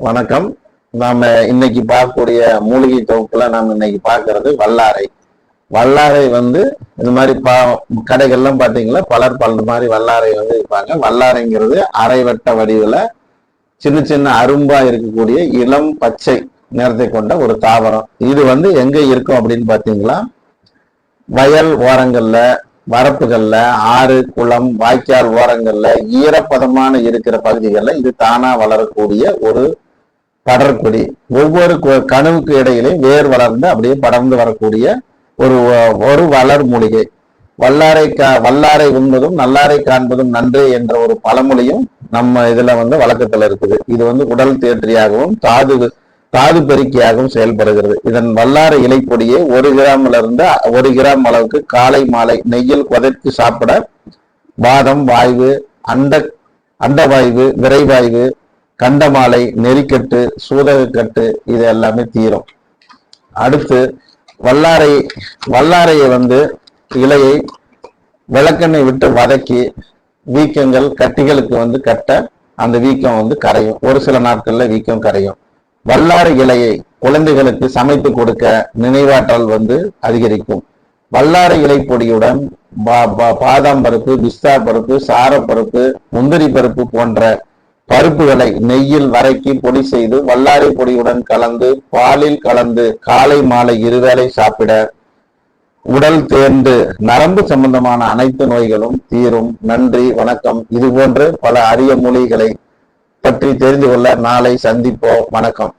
வணக்கம். நாம இன்னைக்கு பார்க்கக்கூடிய மூலிகை தொகுப்புல நாம இன்னைக்கு பார்க்கறது வல்லாரை. வல்லாரை வந்து இது மாதிரி பா கடைகள்லாம் பாத்தீங்களா பலர் பல மாதிரி வல்லாரை வந்து இருப்பாங்க வல்லாரைங்கிறது அரைவட்ட வடிவுல சின்ன சின்ன அரும்பா இருக்கக்கூடிய இளம் பச்சை நிறத்தை கொண்ட ஒரு தாவரம். இது வந்து எங்க இருக்கும் அப்படின்னு பாத்தீங்களா வயல் ஓரங்கள்ல வரப்புகள்ல ஆறு குளம் வாய்க்கால் ஓரங்கள்ல ஈரப்பதமான இருக்கிற பகுதிகளில் இது தானா வளரக்கூடிய ஒரு படர்கொடி ஒவ்வொரு கனவுக்கு இடையிலே வேர் வளர்ந்து அப்படியே படர்ந்து வரக்கூடிய ஒரு ஒரு வளர் மூலிகை. வல்லாரை கா வல்லாரை உண்பதும் நல்லாரை காண்பதும் நன்றே என்ற ஒரு பழமொழியும் நம்ம இதுல வந்து வழக்கத்துல இருக்குது. இது வந்து உடல் தேற்றியாகவும் தாது தாது பெருக்கியாகவும் செயல்படுகிறது. இதன் வல்லாரை இலைப்பொடியை ஒரு கிராம்ல இருந்து ஒரு கிராம் அளவுக்கு காலை மாலை நெய்யில் குதைத்து சாப்பிட வாதம் வாய்வு அண்ட அண்டவாய்வு விரைவாய்வு கண்டமாலை நெறிக்கட்டு சூதகக்கட்டு இது எல்லாமே தீரும். அடுத்து வல்லாரை வல்லாரையை வந்து இலையை விளக்கெண்ணெய் விட்டு வதக்கி வீக்கங்கள் கட்டிகளுக்கு வந்து கட்ட அந்த வீக்கம் வந்து கரையும். ஒரு சில நாட்கள்ல வீக்கம் கரையும். வல்லாரை இலையை குழந்தைகளுக்கு சமைத்து கொடுக்க நினைவாற்றல் வந்து அதிகரிக்கும். வல்லாரை இலை பொடியுடன் பா- பா- பாதாம் பருப்பு பிஸ்தா பருப்பு சாரப்பருப்பு முந்திரி பருப்பு போன்ற பருப்புகளை நெய்யில் வதக்கி பொடி செய்து வல்லாரை பொடியுடன் கலந்து பாலில் கலந்து காலை மாலை இருவேளை சாப்பிட உடல் தேர்ந்து நரம்பு சம்பந்தமான அனைத்து நோய்களும் தீரும். நன்றி வணக்கம். இது போன்று பல அரிய மொழிகளை பற்றி தெரிந்து கொள்ள நாளை சந்திப்போம். வணக்கம்.